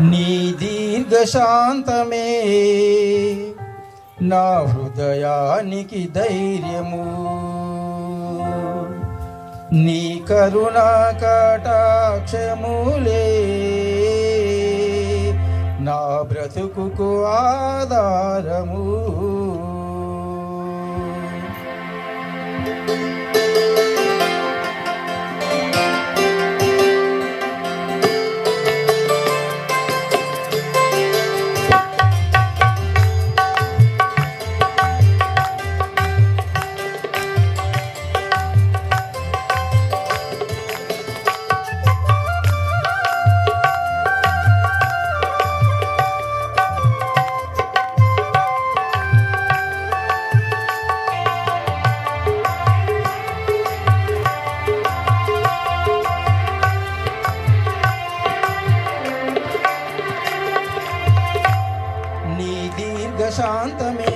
నీ దీర్ఘశాంతమే నా హృదయానికి ధైర్యము. నీ కరుణా కటాక్షములే నా బ్రతుకు ఆధారము. शांत में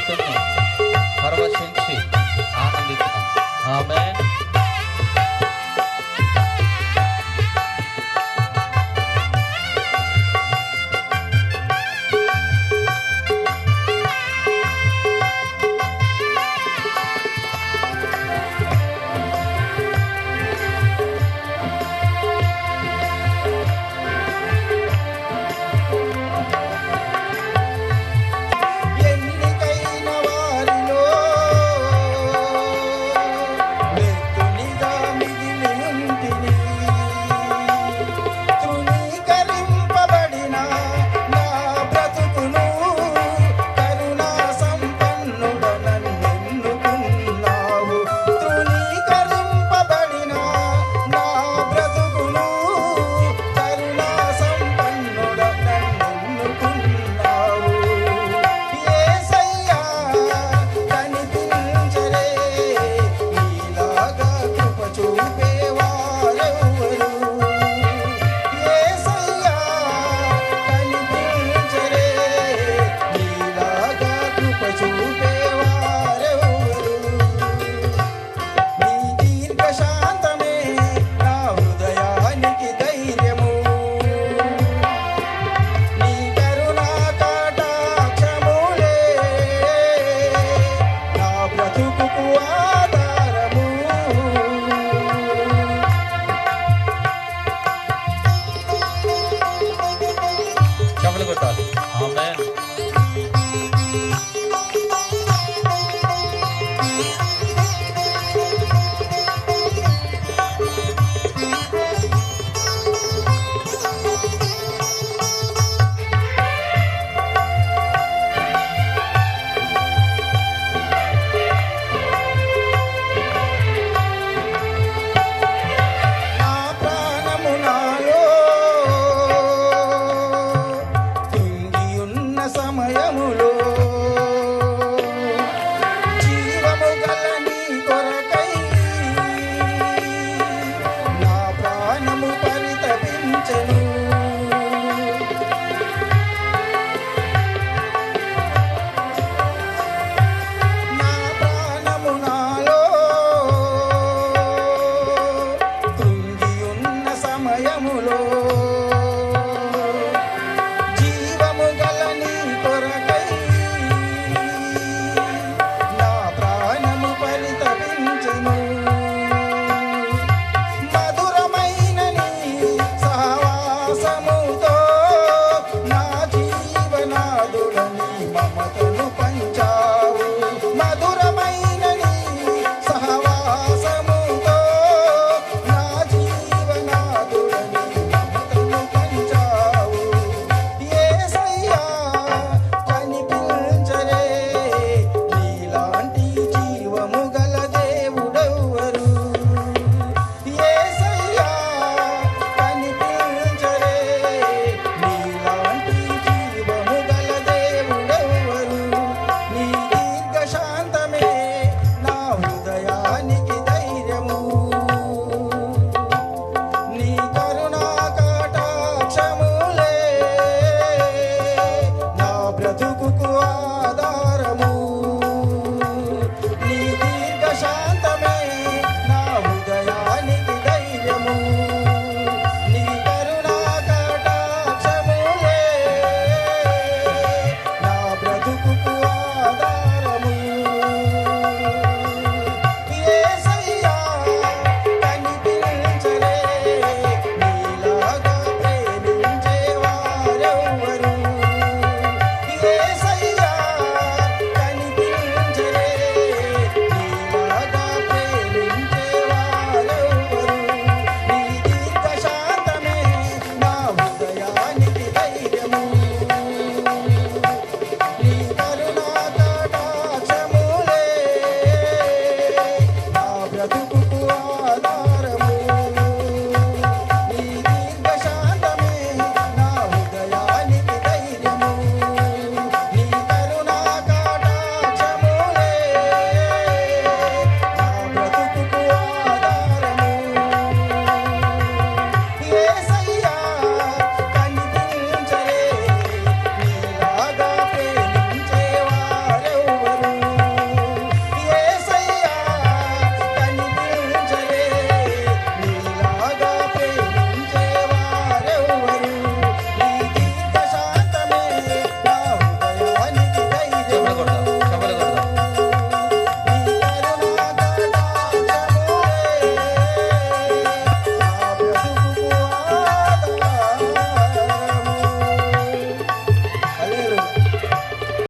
భక్తుని పరవశించి ఆనందిస్తాం ఆమె